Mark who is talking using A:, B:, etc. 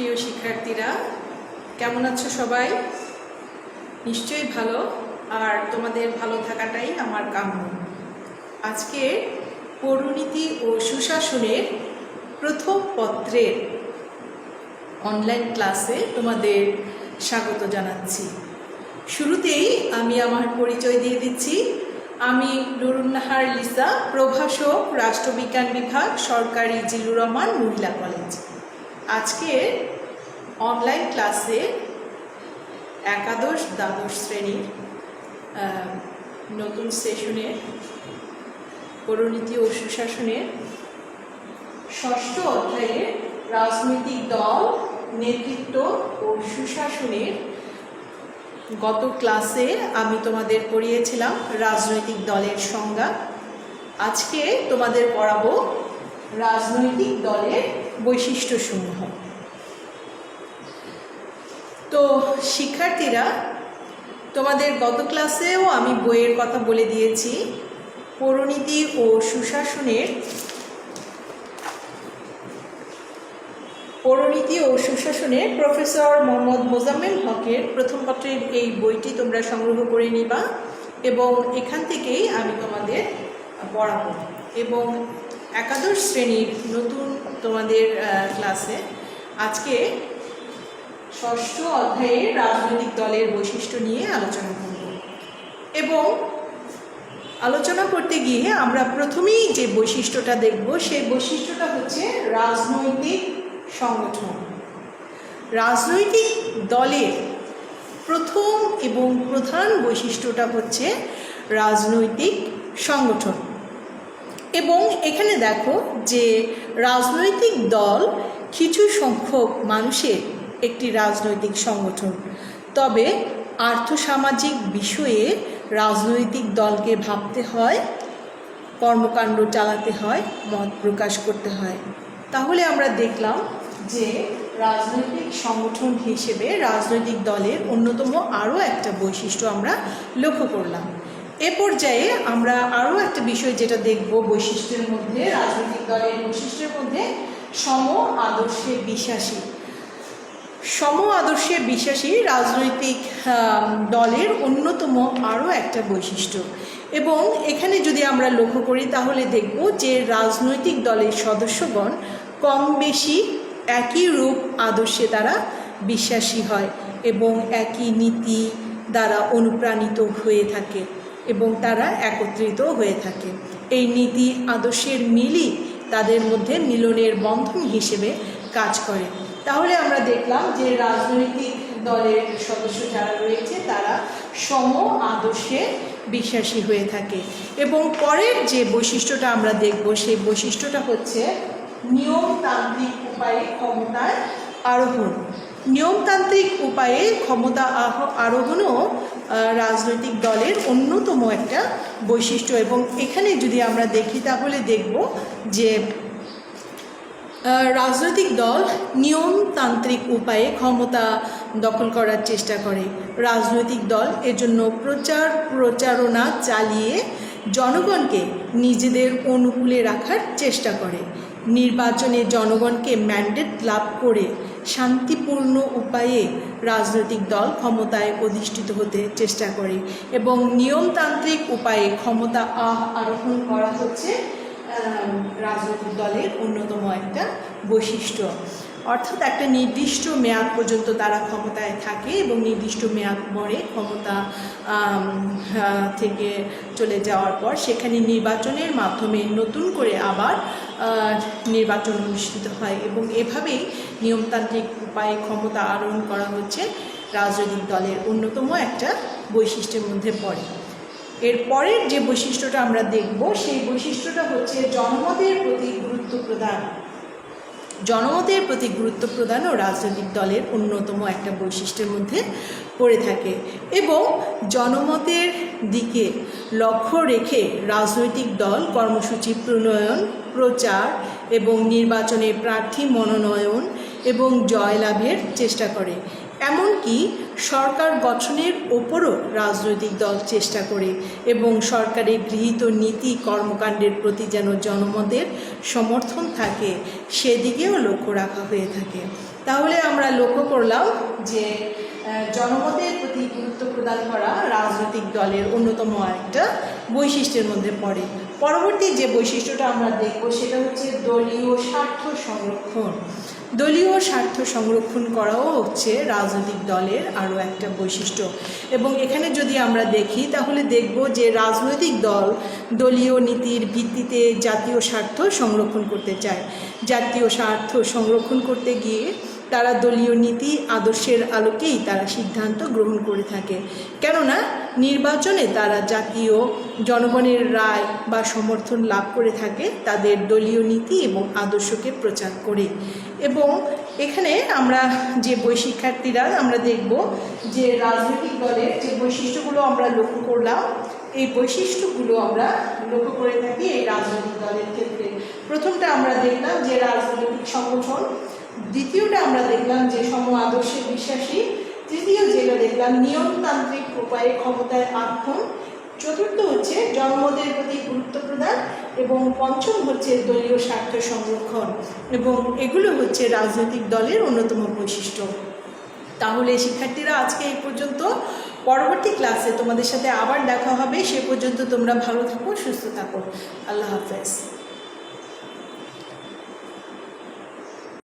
A: প্রিয় শিক্ষার্থীরা, কেমন আছো সবাই? নিশ্চয়ই ভালো, আর তোমাদের ভালো থাকাটাই আমার কাম্য। আজকে পৌরনীতি ও সুশাসনের প্রথম পত্রের অনলাইন ক্লাসে তোমাদের স্বাগত জানাচ্ছি। শুরুতেই আমি আমার পরিচয় দিয়ে দিচ্ছি। আমি নুরুন্নাহার লিসা, প্রভাষক, রাষ্ট্রবিজ্ঞান বিভাগ, সরকারি জিলুর রহমান, মহিলা কলেজ আজকে অনলাইন ক্লাসে একাদশ দ্বাদশ শ্রেণির নতুন সেশনের পরিণীতি ও সুশাসনের ষষ্ঠ অধ্যায়ে রাজনৈতিক দল, নেতৃত্ব ও সুশাসনের গত ক্লাসে আমি তোমাদের পড়িয়েছিলাম রাজনৈতিক দলের সংজ্ঞা। আজকে তোমাদের পড়াবো রাজনৈতিক দলের বৈশিষ্ট্যসমূহ। তো শিক্ষার্থীরা, তোমাদের গত ক্লাসেও আমি বইয়ের কথা বলে দিয়েছি। পৌরনীতি ও সুশাসনের পৌরনীতি ও সুশাসনে প্রফেসর মোহাম্মদ মোজাম্মেল হকের প্রথম পত্রের এই বইটি তোমরা সংগ্রহ করে নিবা এবং এখান থেকেই আমি তোমাদের পড়াবো। এবং একাদশ শ্রেণির নতুন তোমাদের ক্লাসে আজকে ষষ্ঠ অধ্যায়ে রাজনৈতিক দলের বৈশিষ্ট্য নিয়ে আলোচনা করব। এবং আলোচনা করতে গিয়ে আমরা প্রথমেই যে বৈশিষ্ট্যটা দেখব, সেই বৈশিষ্ট্যটা হচ্ছে রাজনৈতিক সংগঠন। রাজনৈতিক দলের প্রথম এবং প্রধান বৈশিষ্ট্যটা হচ্ছে রাজনৈতিক সংগঠন। এবং এখানে দেখো যে রাজনৈতিক দল কিছু সংখ্যক মানুষের একটি রাজনৈতিক সংগঠন। তবে আর্থসামাজিক বিষয়ে রাজনৈতিক দলকে ভাবতে হয়, কর্মকাণ্ড চালাতে হয়, মত প্রকাশ করতে হয়। তাহলে আমরা দেখলাম যে রাজনৈতিক সংগঠন হিসেবে রাজনৈতিক দলের অন্যতম আরও একটা বৈশিষ্ট্য আমরা লক্ষ্য করলাম। এ পর্যায়ে আমরা আরও একটা বিষয় যেটা দেখব বৈশিষ্ট্যের মধ্যে, রাজনৈতিক দলের বৈশিষ্ট্যের মধ্যে, সম আদর্শে বিশ্বাসী। সম আদর্শে বিশ্বাসী রাজনৈতিক দলের অন্যতম আরও একটা বৈশিষ্ট্য। এবং এখানে যদি আমরা লক্ষ্য করি, তাহলে দেখব যে রাজনৈতিক দলের সদস্যগণ কম বেশি একই রূপ আদর্শে তারা বিশ্বাসী হয় এবং একই নীতি দ্বারা অনুপ্রাণিত হয়ে থাকে। এবং তারা একত্রিত হয়ে থাকে। এই নীতি আদর্শের মিলই তাদের মধ্যে মিলনের বন্ধন হিসেবে কাজ করে। তাহলে আমরা দেখলাম যে রাজনৈতিক দলের সদস্য যারা রয়েছে, তারা সম আদর্শে বিশ্বাসী হয়ে থাকে। এবং পরের যে বৈশিষ্ট্যটা আমরা দেখব, সেই বৈশিষ্ট্যটা হচ্ছে নিয়মতান্ত্রিক উপায়ে ক্ষমতার আরোহণ। নিয়মতান্ত্রিক উপায়ে ক্ষমতা আরোহণও রাজনৈতিক দলের অন্যতম একটা বৈশিষ্ট্য। এবং এখানে যদি আমরা দেখি, তাহলে দেখব যে রাজনৈতিক দল নিয়মতান্ত্রিক উপায়ে ক্ষমতা দখল করার চেষ্টা করে। রাজনৈতিক দল এর জন্য প্রচার প্রচারণা চালিয়ে জনগণকে নিজেদের অনুকূলে রাখার চেষ্টা করে। নির্বাচনে জনগণকে ম্যান্ডেট লাভ করে শান্তিপূর্ণ উপায়ে রাজনৈতিক দল ক্ষমতায় অধিষ্ঠিত হতে চেষ্টা করে এবং নিয়মতান্ত্রিক উপায়ে ক্ষমতা আরোহণ করা হচ্ছে রাজনৈতিক দলের অন্যতম একটা বৈশিষ্ট্য। অর্থাৎ একটা নির্দিষ্ট মেয়াদ পর্যন্ত তারা ক্ষমতায় থাকে এবং নির্দিষ্ট মেয়াদ পরে ক্ষমতা থেকে চলে যাওয়ার পর সেখানে নির্বাচনের মাধ্যমে নতুন করে আবার নির্বাচন অনুষ্ঠিত হয় এবং এভাবেই নিয়মতান্ত্রিক উপায়ে ক্ষমতা আরোহণ করা হচ্ছে রাজনৈতিক দলের অন্যতম একটা বৈশিষ্ট্যের মধ্যে পড়ে। এর পরের যে বৈশিষ্ট্যটা আমরা দেখব, সেই বৈশিষ্ট্যটা হচ্ছে জনমতের প্রতি গুরুত্ব প্রদান। জনমতের প্রতি গুরুত্ব প্রদানও রাজনৈতিক দলের অন্যতম একটা বৈশিষ্ট্যের মধ্যে পড়ে থাকে এবং জনমতের দিকে লক্ষ্য রেখে রাজনৈতিক দল, কর্মসূচি, প্রণয়ন, প্রচার এবং নির্বাচনে প্রার্থী মনোনয়ন এবং জয়লাভের চেষ্টা করে। এমনকি সরকার গঠনের ওপরও রাজনৈতিক দল চেষ্টা করে এবং সরকারের গৃহীত নীতি কর্মকাণ্ডের প্রতি যেন জনমতের সমর্থন থাকে, সেদিকেও লক্ষ্য রাখা হয়ে থাকে। তাহলে আমরা লক্ষ্য করলাম যে জনমতের প্রতি গুরুত্ব প্রদান করা রাজনৈতিক দলের অন্যতম একটা বৈশিষ্ট্যের মধ্যে পড়ে। পরবর্তী যে বৈশিষ্ট্যটা আমরা দেখব সেটা হচ্ছে দলীয় স্বার্থ সংরক্ষণ। দলীয় স্বার্থ সংরক্ষণ করাও হচ্ছে রাজনৈতিক দলের আরও একটা বৈশিষ্ট্য। এবং এখানে যদি আমরা দেখি, তাহলে দেখব যে রাজনৈতিক দল দলীয় নীতির ভিত্তিতে জাতীয় স্বার্থ সংরক্ষণ করতে চায়। জাতীয় স্বার্থ সংরক্ষণ করতে গিয়ে তারা দলীয় নীতি, আদর্শের আলোকেই তারা সিদ্ধান্ত গ্রহণ করে থাকে। কেননা, নির্বাচনে তারা জাতীয় জনগণের রায় বা সমর্থন লাভ করে থাকে, তাদের দলীয় নীতি এবং আদর্শকে প্রচার করে। এবং এখানে আমরা যে বই শিক্ষার্থীরা, আমরা দেখব যে রাজনৈতিক দলের যে বৈশিষ্ট্যগুলো আমরা লক্ষ্য করলাম, এই বৈশিষ্ট্যগুলো আমরা লক্ষ্য করে থাকি এই রাজনৈতিক দলের ক্ষেত্রে। প্রথমটা আমরা দেখলাম যে রাজনৈতিক সংগঠন দ্বিতীয়টা আমরা দেখলাম যে সম আদর্শে বিশ্বাসী, তৃতীয় যেটা দেখলাম, নিয়মতান্ত্রিক উপায়ে ক্ষমতায় আক্ষণ চতুর্থ হচ্ছে জনমতের প্রতি গুরুত্ব প্রদান এবং পঞ্চম হচ্ছে দলীয় স্বার্থ সংরক্ষণ এবং এগুলো হচ্ছে রাজনৈতিক দলের অন্যতম বৈশিষ্ট্য। তাহলে শিক্ষার্থীরা, আজকে এই পর্যন্ত। পরবর্তী ক্লাসে তোমাদের সাথে আবার দেখা হবে। সে পর্যন্ত তোমরা ভালো থাকো, সুস্থ থাকো। আল্লাহ হাফেজ।